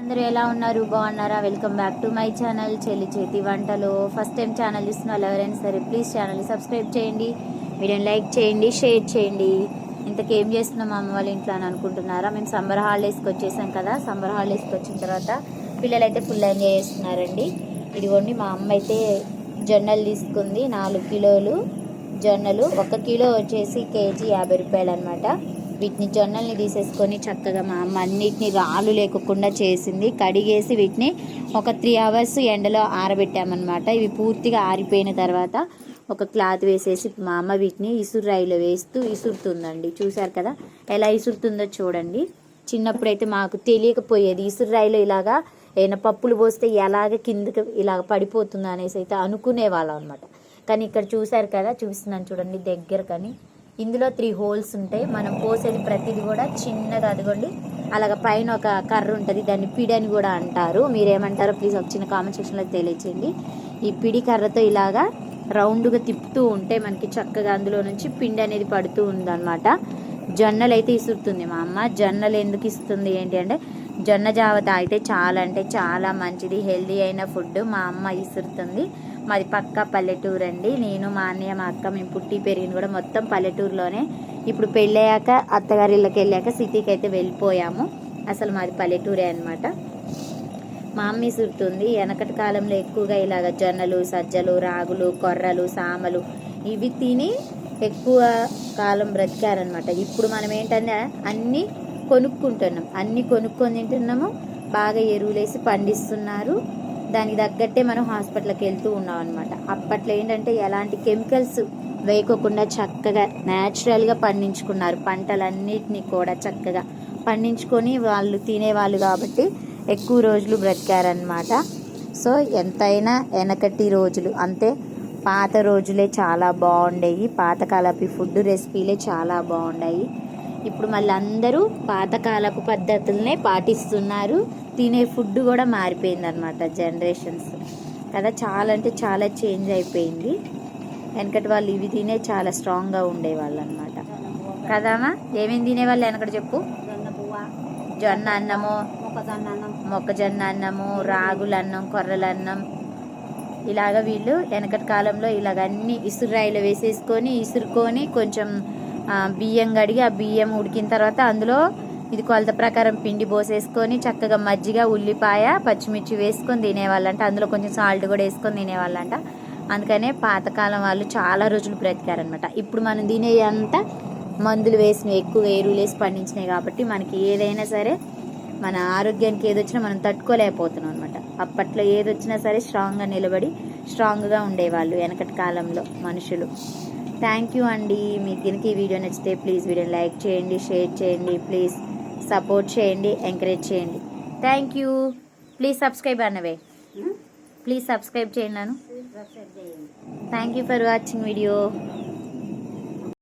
అందరూ ఎలా ఉన్నారు? బాగున్నారా? Welcome back to my channel చెల్లి చేతి వంటలు. ఫస్ట్ టైం ఛానల్ చూస్తున్న వాళ్ళు ఎవరైనా సరే ప్లీజ్ ఛానల్ని సబ్స్క్రైబ్ చేయండి. వీడియోని లైక్ చేయండి షేర్ చేయండి. ఇంతకేం ఏం చేస్తున్నాం మా అమ్మ వాళ్ళ ఇంట్లో అని అనుకుంటున్నారా? మేము సమ్మర్ హాలిడేస్కి వచ్చేసాం కదా. సమ్మర్ హాలిడేస్కి వచ్చిన తర్వాత పిల్లలు అయితే ఫుల్ ఎంజాయ్ చేస్తున్నారండి. ఇదిగోండి మా అమ్మ అయితే జొన్నలు తీసుకుంది. నాలుగు కిలోలు జొన్నలు. ఒక కిలో వచ్చేసి కేజీ యాభై రూపాయలు అనమాట వీటిని జొన్నల్ని తీసేసుకొని చక్కగా మా అమ్మ అన్నిటిని రాళ్ళు లేకుండా చేసింది. కడిగేసి వీటిని ఒక త్రీ అవర్స్ ఎండలో ఆరబెట్టామన్నమాట. ఇవి పూర్తిగా ఆరిపోయిన తర్వాత ఒక క్లాత్ వేసేసి మా అమ్మ వీటిని ఇసురు రాయిలో వేస్తూ ఇసురుతుందండి. చూసారు కదా? ఎలా ఇసురుతుందో చూడండి. చిన్నప్పుడైతే మాకు తెలియకపోయేది ఇసురు రాయిలో ఇలాగా ఏమైనా పప్పులు పోస్తే ఎలాగ కిందకి ఇలాగ పడిపోతుంది అనేసి అయితే అనుకునే వాళ్ళం అనమాట కానీ ఇక్కడ చూసారు కదా? చూపిస్తున్నాను చూడండి దగ్గర కానీ. ఇందులో త్రీ హోల్స్ ఉంటాయి. మనం పోసేది ప్రతిది కూడా చిన్నగా అదిగోండి. అలాగ పైన ఒక కర్ర ఉంటుంది. దాన్ని పిడి అని కూడా అంటారు. మీరేమంటారో ప్లీజ్ ఒక చిన్న కామెంట్ సెక్షన్లో తెలియచేయండి. ఈ పిడి కర్రతో ఇలాగా రౌండ్గా తిప్పుతూ ఉంటే మనకి చక్కగా అందులో నుంచి పిండి అనేది పడుతూ ఉందన్నమాట. జొన్నలు అయితే ఇసురుతుంది మా అమ్మ. జొన్నలు ఎందుకు ఇస్తుంది ఏంటి అంటే జొన్న జావ తాగితే చాలా అంటే చాలా మంచిది. హెల్దీ అయిన ఫుడ్ మా అమ్మ ఇసురుతుంది. మాది పక్క పల్లెటూరు అండి నేను మా అన్నయ్య మా అక్క మేము పుట్టి పెరిగింది కూడా మొత్తం పల్లెటూరులోనే. ఇప్పుడు పెళ్ళయ్యాక అత్తగారి ఇళ్ళకి వెళ్ళాక సిటీకి అయితే వెళ్ళిపోయాము. అసలు మాది పల్లెటూరే అనమాట మా అమ్మ సుడుతుంది. వెనకటి కాలంలో ఎక్కువగా ఇలాగ జొన్నలు సజ్జలు రాగులు కొర్రలు సామలు ఇవి తిని ఎక్కువ కాలం బ్రతికారనమాట ఇప్పుడు మనం ఏంటంటే అన్నీ కొనుక్కుంటున్నాం. అన్నీ కొనుక్కొని తింటున్నాము. బాగా ఎరువులేసి పండిస్తున్నారు. దానికి తగ్గట్టే మనం హాస్పిటల్కి వెళ్తూ ఉన్నాం అనమాట అప్పట్లో ఏంటంటే ఎలాంటి కెమికల్స్ వేయకోకుండా చక్కగా న్యాచురల్గా పండించుకున్నారు. పంటలన్నిటినీ కూడా చక్కగా పండించుకొని వాళ్ళు తినేవాళ్ళు కాబట్టి ఎక్కువ రోజులు బ్రతికారనమాట సో ఎంతైనా వెనకటి రోజులు అంతే పాత రోజులే చాలా బాగుండేవి. పాతకాలపు ఫుడ్ రెసిపీలే చాలా బాగుండాయి ఇప్పుడు మళ్ళీ అందరూ పాతకాలపు పద్ధతులనే పాటిస్తున్నారు. తినే ఫుడ్ కూడా మారిపోయింది అనమాట జనరేషన్స్. కదా చాలా అంటే చాలా చేంజ్ అయిపోయింది. వెనకటి వాళ్ళు ఇవి తినే చాలా స్ట్రాంగ్గా ఉండేవాళ్ళు అనమాట కదమ్మా ఏమేమి తినేవాళ్ళు వెనకట చెప్పు? జొన్న అన్నము మొక్కజొన్న అన్నము రాగుల అన్నం కొర్రల అన్నం ఇలాగ వీళ్ళు వెనకటి కాలంలో ఇలాగ అన్ని ఇసురాయిలు వేసేసుకొని ఇసురుకొని కొంచెం బియ్యం కడిగి ఆ బియ్యం ఉడికిన తర్వాత అందులో ఇది కొలత ప్రకారం పిండి పోసేసుకొని చక్కగా మజ్జిగ ఉల్లిపాయ పచ్చిమిర్చి వేసుకొని తినేవాళ్ళంట. అందులో కొంచెం సాల్ట్ కూడా వేసుకొని తినేవాళ్ళంట. అందుకనే పాతకాలం వాళ్ళు చాలా రోజులు బ్రతికారనమాట ఇప్పుడు మనం తినే అంత మందులు వేసినవి ఎక్కువ ఎరువులు వేసి పండించినాయి కాబట్టి మనకి ఏదైనా సరే మన ఆరోగ్యానికి ఏదొచ్చినా మనం తట్టుకోలేకపోతున్నాం అనమాట అప్పట్లో ఏదొచ్చినా సరే స్ట్రాంగ్గా నిలబడి స్ట్రాంగ్గా ఉండేవాళ్ళు వెనకటి కాలంలో మనుషులు. థ్యాంక్ యూ అండి. మీకు కనుక ఈ వీడియో నచ్చితే ప్లీజ్ వీడియోని లైక్ చేయండి షేర్ చేయండి. ప్లీజ్ సపోర్ట్ చేయండి ఎంకరేజ్ చేయండి. థ్యాంక్ యూ ప్లీజ్ సబ్స్క్రైబ్ అన్నవే. ప్లీజ్ సబ్స్క్రైబ్ చేయండి నన్ను thank you for watching video